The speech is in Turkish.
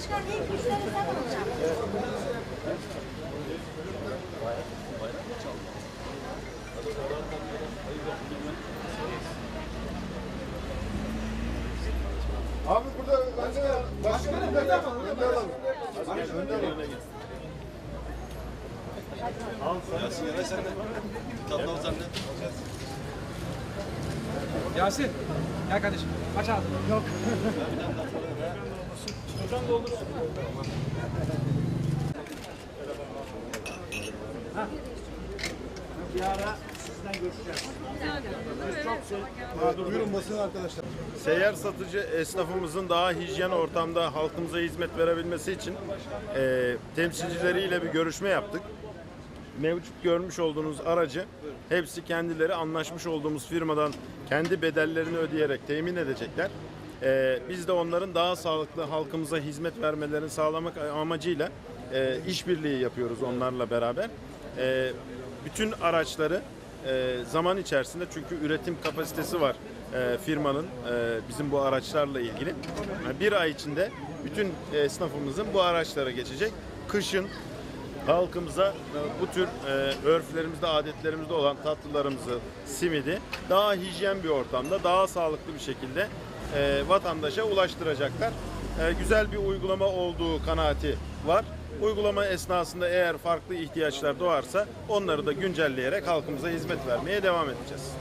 Başkan ilk müşteri sen olacaksın. Abi burada önde başkanım önde alalım. Önde alalım. Önde alalım. Yasin Yaray sen de. Sen de. Yasin, gel kardeşim. Aç ağzını. Yok. Hocam doldursun. Bir ara sizden görüşeceğiz. Buyurun basın arkadaşlar. Seyyar satıcı esnafımızın daha hijyen ortamda halkımıza hizmet verebilmesi için e, temsilcileriyle bir görüşme yaptık. Mevcut görmüş olduğunuz aracı hepsi kendileri anlaşmış olduğumuz firmadan kendi bedellerini ödeyerek temin edecekler. E, biz de onların daha sağlıklı halkımıza hizmet vermelerini sağlamak amacıyla e, işbirliği yapıyoruz onlarla beraber. E, bütün araçları e, zaman içerisinde çünkü üretim kapasitesi var e, firmanın e, bizim bu araçlarla ilgili. Yani bir ay içinde bütün esnafımızın bu araçlara geçecek. Kışın halkımıza e, bu tür e, örflerimizde, adetlerimizde olan tatlılarımızı, simidi daha hijyen bir ortamda, daha sağlıklı bir şekilde e, vatandaşa ulaştıracaklar. E, güzel bir uygulama olduğu kanaati var. Uygulama esnasında eğer farklı ihtiyaçlar doğarsa onları da güncelleyerek halkımıza hizmet vermeye devam edeceğiz.